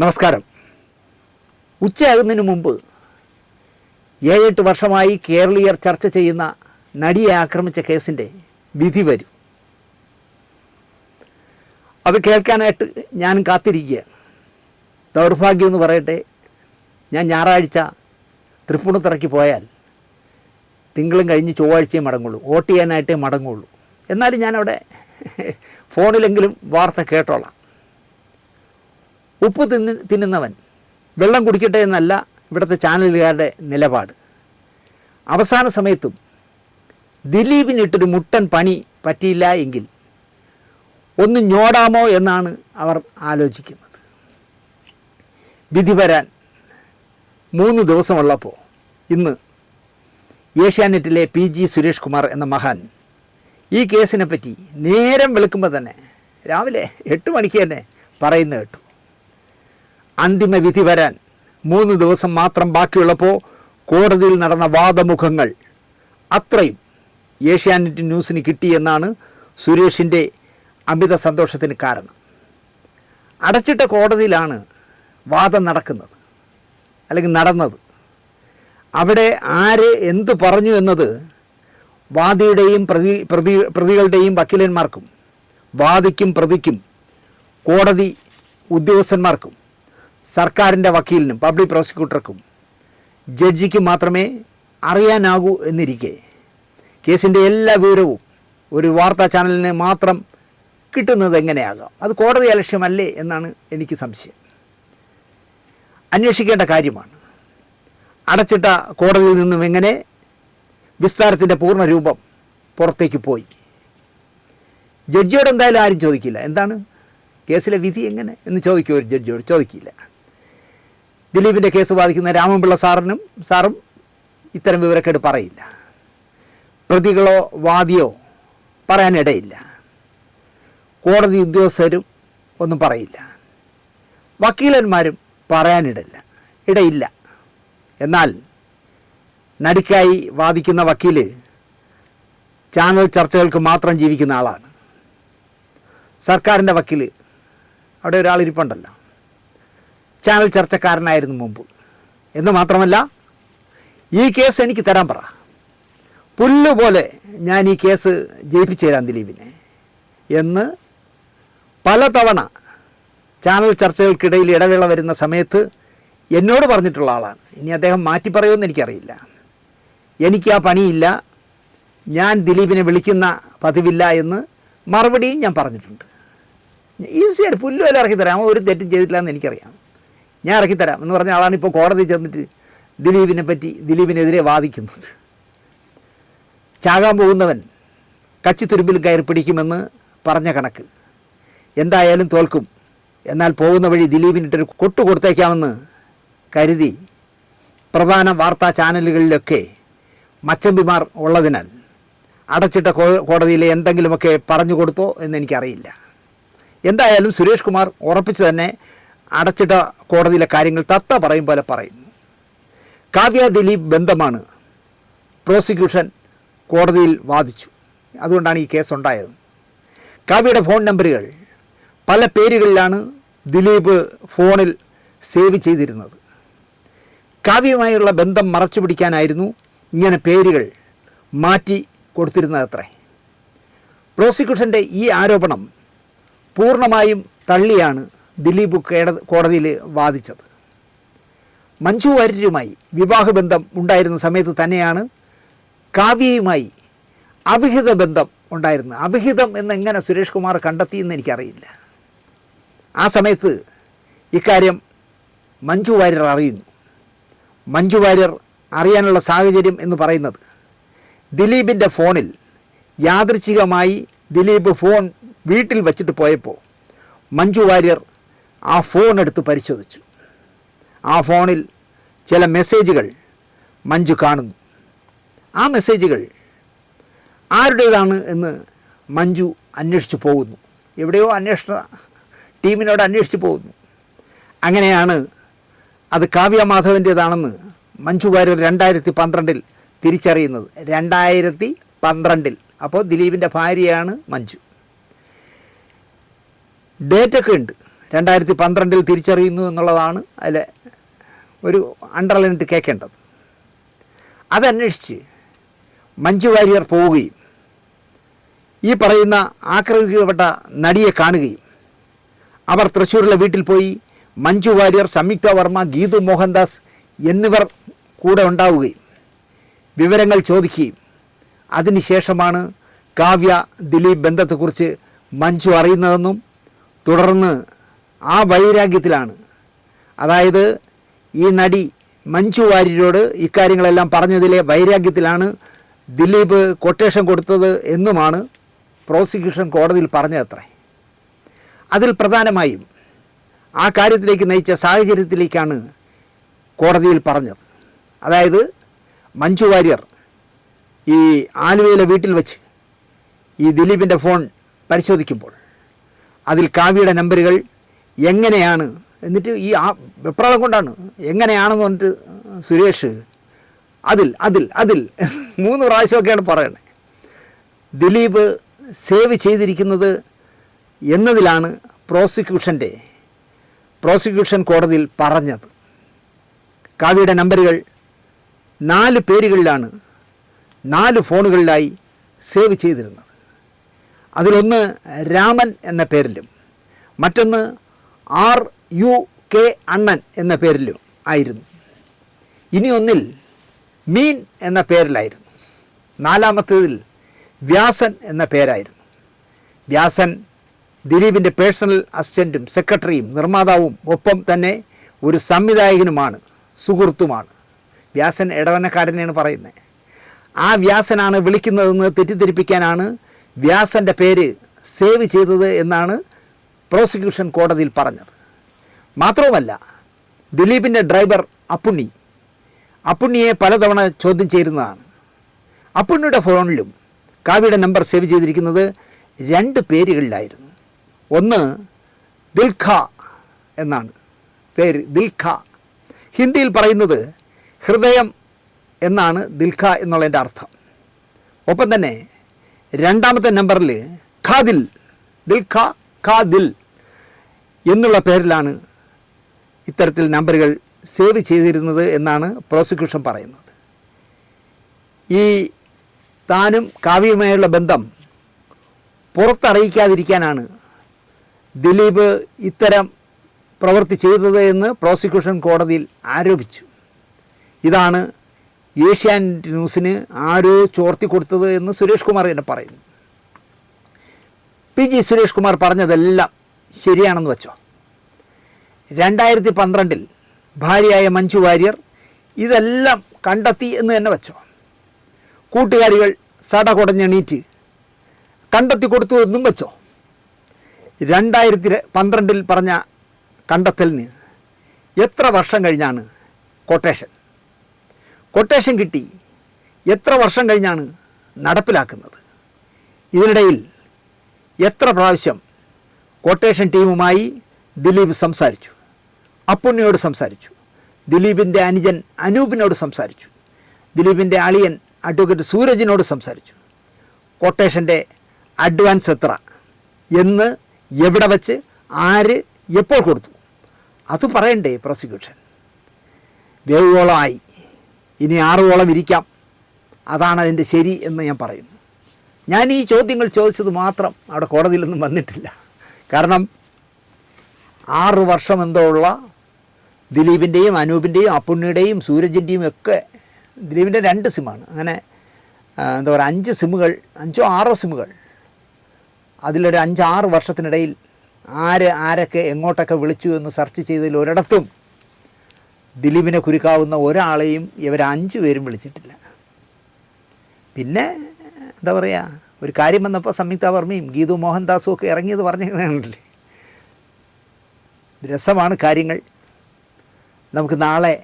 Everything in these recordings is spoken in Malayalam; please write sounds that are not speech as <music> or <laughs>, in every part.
നമസ്കാരം. ഉച്ചയാകുന്നതിന് മുമ്പ് ഏഴെട്ട് വർഷമായി കേരളീയർ ചർച്ച ചെയ്യുന്ന നടിയെ ആക്രമിച്ച കേസിന്റെ വിധി വരും. അത് കേൾക്കാനായിട്ട് ഞാൻ കാത്തിരിക്കുകയാണ്. ദൗർഭാഗ്യം എന്ന് പറയട്ടെ ഞാൻ ഞായറാഴ്ച തൃപ്പൂണിത്തറയ്ക്ക് പോയാൽ തിങ്കളും കഴിഞ്ഞ് ചൊവ്വാഴ്ചയും മടങ്ങുള്ളൂ വോട്ട് ചെയ്യാനായിട്ടേ മടങ്ങുള്ളൂ. എന്നാലും ഞാനവിടെ ഫോണിലെങ്കിലും വാർത്ത കേട്ടോളാം. ഉപ്പ് തിന്ന് തിന്നുന്നവൻ വെള്ളം കുടിക്കട്ടെ എന്നല്ല ഇവിടുത്തെ ചാനലുകാരുടെ നിലപാട്. അവസാന സമയത്തും ദിലീപിനിട്ടൊരു മുട്ടൻ പണി പറ്റിയില്ല എങ്കിൽ ഒന്ന് ഞോടാമോ എന്നാണ് അവർ ആലോചിക്കുന്നത്. വിധി വരാൻ മൂന്ന് ദിവസമുള്ളപ്പോൾ ഇന്ന് ഏഷ്യാനെറ്റിലെ പി ജി സുരേഷ് കുമാർ എന്ന മഹാൻ ഈ കേസിനെപ്പറ്റി നേരം വെളുക്കുമ്പോൾ തന്നെ രാവിലെ എട്ട് മണിക്ക് തന്നെ പറയുന്ന കേട്ടു. അന്തിമ വിധി വരാൻ മൂന്ന് ദിവസം മാത്രം ബാക്കിയുള്ളപ്പോൾ കോടതിയിൽ നടന്ന വാദമുഖങ്ങൾ. അത്രയും ഏഷ്യാനെറ്റ് ന്യൂസിന് കിട്ടിയെന്നാണ് സുരേഷിന്റെ അമിത സന്തോഷത്തിന് കാരണം. അടച്ചിട്ട കോടതിയിലാണ് വാദം നടക്കുന്നത് അല്ലെങ്കിൽ നടന്നത്. അവിടെ ആര് എന്തു പറഞ്ഞു എന്നത് വാദിയുടെയും പ്രതി പ്രതി പ്രതികളുടെയും വക്കീലന്മാർക്കും വാദിക്കും പ്രതിക്കും കോടതി ഉദ്യോഗസ്ഥന്മാർക്കും സർക്കാരിന്റെ വക്കീലിനും പബ്ലിക് പ്രോസിക്യൂട്ടർക്കും ജഡ്ജിക്കും മാത്രമേ അറിയാനാകൂ എന്നിരിക്കെ. കേസിന്റെ എല്ലാ വിവരവും ഒരു വാർത്താ ചാനലിന് മാത്രം കിട്ടുന്നത് എങ്ങനെയാകാം? അത് കോടതി അലക്ഷ്യമല്ലേ എന്നാണ് എനിക്ക് സംശയം. അന്വേഷിക്കേണ്ട കാര്യമാണ്. അടച്ചിട്ട കോടതിയിൽ നിന്നും എങ്ങനെ വിസ്താരത്തിന്റെ പൂർണ രൂപം പുറത്തേക്ക് പോയി? ജഡ്ജിയോട് എന്തായാലും ആരും ചോദിക്കില്ല. എന്താണ്? കേസിലെ വിധി എങ്ങനെ? എന്ന് ചോദിക്കും ഒരു ജഡ്ജിയോട്. ചോദിക്കില്ല. ദിലീപിന്റെ കേസ് ബാധിക്കുന്ന രാമൻപിള്ള സാറിനും സാറും ഇത്തരം വിവരക്കേട് പറയില്ല. പ്രതികളോ വാദിയോ പറയാനിടയില്ല. കോടതി ഉദ്യോഗസ്ഥരും ഒന്നും പറയില്ല. വക്കീലന്മാരും പറയാനിടയില്ല. ഇടയില്ല. എന്നാൽ നടിക്കായി വാദിക്കുന്ന വക്കീൽ ചാനൽ ചർച്ചകൾക്ക് മാത്രം ജീവിക്കുന്ന ആളാണ്. സർക്കാരിന്റെ വക്കീൽ. അവിടെ ഒരാൾ ഇരിപ്പുണ്ടല്ലോ. ചാനൽ ചർച്ചക്കാരനായിരുന്നു മുമ്പ്. എന്ന് മാത്രമല്ല ഈ കേസ് എനിക്ക് തരാൻ പറ. പുല്ലുപോലെ ഞാൻ ഈ കേസ് ജയിപ്പിച്ചു തരാം ദിലീപിനെ. എന്ന് പലതവണ ചാനൽ ചർച്ചകൾക്കിടയിൽ ഇടവേള വരുന്ന സമയത്ത് എന്നോട് പറഞ്ഞിട്ടുള്ള ആളാണ്. ഇനി അദ്ദേഹം മാറ്റി പറയുമെന്ന് എനിക്കറിയില്ല. എനിക്ക് ആ പണിയില്ല. ഞാൻ ദിലീപിനെ വിളിക്കുന്ന പതിവില്ല എന്ന് മറുപടിയും ഞാൻ പറഞ്ഞിട്ടുണ്ട്. ഈസിയായിട്ട് പുല്ല് ഇറക്കി തരാം. ഒരു തെറ്റും ചെയ്തിട്ടില്ല എന്ന് എനിക്കറിയാം. ഞാൻ ഇറക്കിത്തരാം എന്ന് പറഞ്ഞ ആളാണ് ഇപ്പോൾ കോടതി ചെന്നിട്ട് ദിലീപിനെ പറ്റി ദിലീപിനെതിരെ വാദിക്കുന്നത്. ചാകാൻ പോകുന്നവൻ കച്ചിത്തുരുമ്പിൽ കയറി പിടിക്കുമെന്ന് പറഞ്ഞ കണക്ക്. എന്തായാലും തോൽക്കും. എന്നാൽ പോകുന്ന വഴി ദിലീപിനിട്ടൊരു കൊട്ടു കൊടുത്തേക്കാമെന്ന് കരുതി പ്രധാന വാർത്താ ചാനലുകളിലൊക്കെ മച്ചമ്പിമാർ ഉള്ളതിനാൽ അടച്ചിട്ട കോടതിയിലെ എന്തെങ്കിലുമൊക്കെ പറഞ്ഞു കൊടുത്തോ എന്നെനിക്കറിയില്ല എന്തായാലും സുരേഷ് കുമാർ ഉറപ്പിച്ച് തന്നെ അടച്ചിട്ട കോടതിയിലെ കാര്യങ്ങൾ തത്ത പറയും പോലെ പറയും. കാവ്യ ദിലീപ് ബന്ധമാണ് പ്രോസിക്യൂഷൻ കോടതിയിൽ വാദിച്ചു. അതുകൊണ്ടാണ് ഈ കേസ് ഉണ്ടായത്. കാവ്യയുടെ ഫോൺ നമ്പറുകൾ പല പേരുകളിലാണ് ദിലീപ് ഫോണിൽ സേവ് ചെയ്തിരുന്നത്. കാവ്യമായുള്ള ബന്ധം മറച്ചു പിടിക്കാനായിരുന്നു ഇങ്ങനെ പേരുകൾ മാറ്റി കൊടുത്തിരുന്നത് അത്രേ പ്രോസിക്യൂഷന്റെ ഈ ആരോപണം പൂർണമായും തള്ളിയാണ് ദിലീപ് കേട- കോടതിയിൽ വാദിച്ചത്. മഞ്ജു വാര്യരുമായി വിവാഹബന്ധം ഉണ്ടായിരുന്ന സമയത്ത് തന്നെയാണ് കാവ്യയുമായി അഭിഹിത ബന്ധം ഉണ്ടായിരുന്നത്. അവിഹിതം എന്നെങ്ങനെ സുരേഷ് കുമാർ കണ്ടെത്തിയെന്ന് എനിക്കറിയില്ല. ആ സമയത്ത് ഇക്കാര്യം മഞ്ജു വാര്യർ അറിയുന്നു. മഞ്ജു വാര്യർ അറിയാനുള്ള സാഹചര്യം എന്ന് പറയുന്നത് ദിലീപിന്റെ ഫോണിൽ യാദൃച്ഛികമായി ദിലീപ് ഫോൺ വീട്ടിൽ വച്ചിട്ട് പോയപ്പോൾ മഞ്ജു വാര്യർ ആ ഫോൺ എടുത്ത് പരിശോധിച്ചു. ആ ഫോണിൽ ചില മെസ്സേജുകൾ മഞ്ജു കാണുന്നു. ആ മെസ്സേജുകൾ ആരുടേതാണ് എന്ന് മഞ്ജു അന്വേഷിച്ചു പോകുന്നു. എവിടെയോ അന്വേഷണ ടീമിനോട് അന്വേഷിച്ചു പോകുന്നു. അങ്ങനെയാണ് അത് കാവ്യ മാധവന്റേതാണെന്ന് മഞ്ജു വാര്യർ രണ്ടായിരത്തി പന്ത്രണ്ടിൽ തിരിച്ചറിയുന്നത്. രണ്ടായിരത്തി പന്ത്രണ്ടിൽ അപ്പോൾ ദിലീപിന്റെ ഭാര്യയാണ് മഞ്ജു. ഡേറ്റൊക്കെ ഉണ്ട്. രണ്ടായിരത്തി പന്ത്രണ്ടിൽ തിരിച്ചറിയുന്നു എന്നുള്ളതാണ് അതിലെ ഒരു അണ്ടർലൈനിട്ട് കേൾക്കേണ്ടത് അതന്വേഷിച്ച് മഞ്ജു വാര്യർ പോവുകയും ഈ പറയുന്ന ആക്രമിക്കപ്പെട്ട നടിയെ കാണുകയും അവർ തൃശ്ശൂരിലെ വീട്ടിൽ പോയി മഞ്ജു വാര്യർ സംയുക്ത വർമ്മ ഗീതു മോഹൻദാസ് എന്നിവർ കൂടെ ഉണ്ടാവുകയും വിവരങ്ങൾ ചോദിക്കുകയും അതിനുശേഷമാണ് കാവ്യ ദിലീപ് ബന്ധത്തെക്കുറിച്ച് മഞ്ജു അറിയുന്നതെന്നും തുടർന്ന് ആ വൈരാഗ്യത്തിലാണ്. അതായത് ഈ നടി മഞ്ജു വാര്യരോട് ഇക്കാര്യങ്ങളെല്ലാം പറഞ്ഞതിലെ വൈരാഗ്യത്തിലാണ് ദിലീപ് കൊട്ടേഷൻ കൊടുത്തത് എന്നുമാണ് പ്രോസിക്യൂഷൻ കോടതിയിൽ പറഞ്ഞതത്രേ. അതിൽ പ്രധാനമായും ആ കാര്യത്തിലേക്ക് നയിച്ച സാഹചര്യത്തിലേക്കാണ് കോടതിയിൽ പറഞ്ഞത്. അതായത് മഞ്ജു വാര്യർ ഈ ആലുവയിലെ വീട്ടിൽ വെച്ച് ഈ ദിലീപിന്റെ ഫോൺ പരിശോധിക്കുമ്പോൾ അതിൽ കാവ്യയുടെ നമ്പറുകൾ എങ്ങനെയാണ്? എന്നിട്ട് ഈ ആ വെപ്രാളം കൊണ്ടാണ്. എങ്ങനെയാണെന്ന് പറഞ്ഞിട്ട് സുരേഷ് അതിൽ അതിൽ അതിൽ <laughs> മൂന്ന് പ്രാവശ്യമൊക്കെയാണ് പറയണത് ദിലീപ് സേവ് ചെയ്തിരിക്കുന്നത് എന്നതിലാണ് പ്രോസിക്യൂഷന്റെ പ്രോസിക്യൂഷൻ കോടതിയിൽ പറഞ്ഞത്. കാവ്യയുടെ നമ്പറുകൾ നാല് പേരുകളിലാണ് നാല് ഫോണുകളിലായി സേവ് ചെയ്തിരുന്നത്. അതിലൊന്ന് രാമൻ എന്ന പേരിലും മറ്റൊന്ന് ആർ യു കെ അണ്ണൻ എന്ന പേരിലും ആയിരുന്നു. ഇനി ഒന്നിൽ മീൻ എന്ന പേരിലായിരുന്നു. നാലാമത്തേതിൽ വ്യാസൻ എന്ന പേരായിരുന്നു. വ്യാസൻ ദിലീപിന്റെ പേഴ്സണൽ അസിസ്റ്റന്റും സെക്രട്ടറിയും നിർമ്മാതാവും ഒപ്പം തന്നെ ഒരു സംവിധായകനുമാണ് സുഹൃത്തുമാണ്. വ്യാസൻ ഇടവനക്കാരനെയാണ് പറയുന്നത് ആ വ്യാസനാണ് വിളിക്കുന്നതെന്ന് തെറ്റിദ്ധരിപ്പിക്കാനാണ് വ്യാസന്റെ പേര് സേവ് ചെയ്തത് എന്നാണ് പ്രോസിക്യൂഷൻ കോടതിയിൽ പറഞ്ഞത്. മാത്രവുമല്ല ദിലീപിന്റെ ഡ്രൈവർ അപ്പുണ്ണി. അപ്പുണ്ണിയെ പലതവണ ചോദ്യം ചെയ്യുന്നതാണ് അപ്പുണ്ണിയുടെ ഫോണിലും കാവ്യയുടെ നമ്പർ സേവ് ചെയ്തിരിക്കുന്നത് രണ്ട് പേരുകളിലായിരുന്നു. ഒന്ന് ദിൽഖ എന്നാണ്. പേര് ദിൽഖ. ഹിന്ദിയിൽ പറയുന്നത് ഹൃദയം എന്നാണ് ദിൽഖ എന്നുള്ളതിന്റെ അർത്ഥം. ഒപ്പം തന്നെ രണ്ടാമത്തെ നമ്പറിൽ ഖാദിൽ ദിൽഖ ഖാദിൽ എന്നുള്ള പേരിലാണ് ഇത്തരത്തിൽ നമ്പറുകൾ സേവ് ചെയ്തിരുന്നത് എന്നാണ് പ്രോസിക്യൂഷൻ പറയുന്നത്. ഈ താനും കാവ്യയുമായുള്ള ബന്ധം പുറത്തറിയിക്കാതിരിക്കാനാണ് ദിലീപ് ഇത്തരം പ്രവൃത്തി ചെയ്തത് എന്ന് പ്രോസിക്യൂഷൻ കോടതിയിൽ ആരോപിച്ചു. ഇതാണ് ഏഷ്യാനെറ്റ് ന്യൂസിന് ആരോ ചോർത്തി കൊടുത്തത് എന്ന് സുരേഷ് കുമാർ തന്നെ പറയുന്നു. പി ജി സുരേഷ് കുമാർ പറഞ്ഞതെല്ലാം ശരിയാണെന്ന് വെച്ചോ. രണ്ടായിരത്തി പന്ത്രണ്ടിൽ ഭാര്യയായ മഞ്ജു വാര്യർ ഇതെല്ലാം കണ്ടെത്തി എന്ന് തന്നെ വെച്ചോ. കൂട്ടുകാരികൾ സട കുടഞ്ഞെണീറ്റ് കണ്ടെത്തി കൊടുത്തു എന്നും വെച്ചോ. രണ്ടായിരത്തി പന്ത്രണ്ടിൽ പറഞ്ഞ കണ്ടെത്തലിന് എത്ര വർഷം കഴിഞ്ഞാണ് കൊട്ടേഷൻ? കൊട്ടേഷൻ കിട്ടി എത്ര വർഷം കഴിഞ്ഞാണ് നടപ്പിലാക്കുന്നത്? ഇതിനിടയിൽ എത്ര പ്രാവശ്യം കൊട്ടേഷൻ ടീമുമായി ദിലീപ് സംസാരിച്ചു? അപ്പുണ്ണിയോട് സംസാരിച്ചു. ദിലീപിന്റെ അനുജൻ അനൂപിനോട് സംസാരിച്ചു. ദിലീപിന്റെ അളിയൻ അഡ്വക്കേറ്റ് സൂരജിനോട് സംസാരിച്ചു. കൊട്ടേഷന്റെ അഡ്വാൻസ് എത്ര? എന്ന് എവിടെ വച്ച് ആര് എപ്പോൾ കൊടുത്തു? അത് പറയണ്ടേ പ്രോസിക്യൂഷൻ വേവോളമായി ഇനി ആറുവോളം ഇരിക്കാം. അതാണ് അതിന്റെ ശരി എന്ന് ഞാൻ പറയുന്നു. ഞാൻ ഈ ചോദ്യങ്ങൾ ചോദിച്ചത് മാത്രം അവിടെ കോടതിയിലൊന്നും വന്നിട്ടില്ല. കാരണം ആറ് വർഷം എന്തോ ഉള്ള ദിലീപിന്റെയും അനൂപിന്റെയും അപ്പുണ്ണിയുടെയും സൂരജിന്റെയും ഒക്കെ ദിലീപിന്റെ രണ്ട് സിമ്മാണ്. അങ്ങനെ എന്താ പറയുക അഞ്ച് സിമ്മുകൾ അഞ്ചോ ആറോ സിമ്മുകൾ. അതിലൊരു അഞ്ചാറ് വർഷത്തിനിടയിൽ ആര് ആരൊക്കെ എങ്ങോട്ടൊക്കെ വിളിച്ചു എന്ന് സെർച്ച് ചെയ്തതിൽ ഒരിടത്തും ദിലീപിനെ കുരുക്കാവുന്ന ഒരാളെയും ഇവർ പേരും വിളിച്ചിട്ടില്ല. പിന്നെ എന്താ പറയുക ഒരു കാര്യം വന്നപ്പോൾ സംയുക്ത വർമ്മയും ഗീതു മോഹൻദാസും ഒക്കെ ഇറങ്ങിയത് പറഞ്ഞില്ലേ രസമാണ് കാര്യങ്ങൾ. നമുക്ക് നാളെ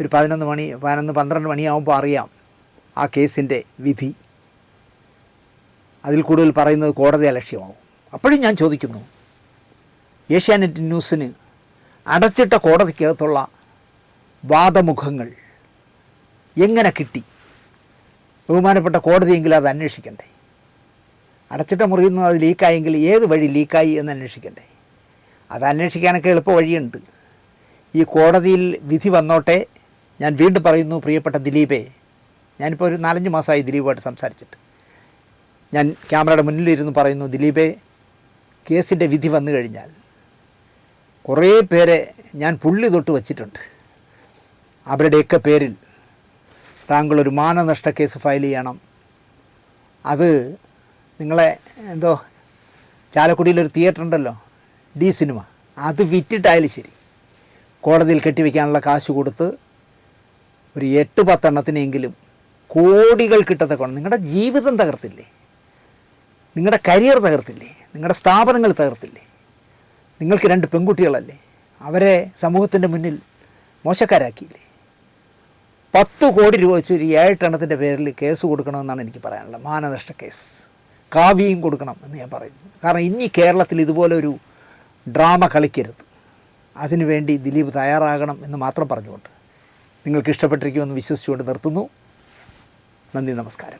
ഒരു പതിനൊന്ന് മണി പതിനൊന്ന് പന്ത്രണ്ട് മണിയാകുമ്പോൾ അറിയാം ആ കേസിന്റെ വിധി. അതിൽ കൂടുതൽ പറയുന്നത് കോടതി അലക്ഷ്യമാവും. അപ്പോഴും ഞാൻ ചോദിക്കുന്നു ഏഷ്യാനെറ്റ് ന്യൂസിന് അടച്ചിട്ട കോടതിക്കകത്തുള്ള വാദമുഖങ്ങൾ എങ്ങനെ കിട്ടി? ബഹുമാനപ്പെട്ട കോടതിയെങ്കിലും അത് അന്വേഷിക്കണ്ടേ? അടച്ചിട്ട മുറിയിൽ നിന്ന് അത് ലീക്കായെങ്കിൽ ഏത് വഴി ലീക്കായി എന്ന് അന്വേഷിക്കണ്ടേ? അത് അന്വേഷിക്കാനൊക്കെ എളുപ്പ വഴിയുണ്ട്. ഈ കോടതിയിൽ വിധി വന്നോട്ടെ. ഞാൻ വീണ്ടും പറയുന്നു പ്രിയപ്പെട്ട ദിലീപേ ഞാനിപ്പോൾ ഒരു നാലഞ്ച് മാസമായി ദിലീപുമായിട്ട് സംസാരിച്ചിട്ട്. ഞാൻ ക്യാമറയുടെ മുന്നിലിരുന്ന് പറയുന്നു ദിലീപേ കേസിന്റെ വിധി വന്നു കഴിഞ്ഞാൽ കുറേ പേരെ ഞാൻ പുള്ളി തൊട്ട് വച്ചിട്ടുണ്ട്. അവരുടെയൊക്കെ പേരിൽ താങ്കളൊരു മാനനഷ്ട കേസ് ഫയൽ ചെയ്യണം. അത് നിങ്ങളെ എന്തോ ചാലക്കുടിയിലൊരു തിയേറ്റർ ഉണ്ടല്ലോ ഡി സിനിമ. അത് വിറ്റിട്ടായാലും ശരി. കോടതിയിൽ കെട്ടിവെക്കാനുള്ള കാശ് കൊടുത്ത് ഒരു എട്ട് പത്തെണ്ണത്തിനെങ്കിലും കോടികൾ കിട്ടത്തക്കണം നിങ്ങളുടെ ജീവിതം തകർത്തില്ലേ? നിങ്ങളുടെ കരിയർ തകർത്തില്ലേ? നിങ്ങളുടെ സ്ഥാപനങ്ങൾ തകർത്തില്ലേ? നിങ്ങൾക്ക് രണ്ട് പെൺകുട്ടികളല്ലേ? അവരെ സമൂഹത്തിന്റെ മുന്നിൽ മോശക്കാരാക്കിയില്ലേ? പത്ത് കോടി രൂപ വെച്ച് ഒരു ഏഴെട്ടെണ്ണത്തിന്റെ പേരിൽ കേസ് കൊടുക്കണമെന്നാണ് എനിക്ക് പറയാനുള്ളത്. മാനനഷ്ട കേസ്. കാവ്യയും കൊടുക്കണം എന്ന് ഞാൻ പറയുന്നു. കാരണം ഇനി കേരളത്തിൽ ഇതുപോലൊരു ഡ്രാമ കളിക്കരുത്. അതിനുവേണ്ടി ദിലീപ് തയ്യാറാകണം എന്ന് മാത്രം പറഞ്ഞുകൊണ്ട്. നിങ്ങൾക്ക് ഇഷ്ടപ്പെട്ടിരിക്കുമെന്ന് വിശ്വസിച്ചുകൊണ്ട് നിർത്തുന്നു. നന്ദി നമസ്കാരം.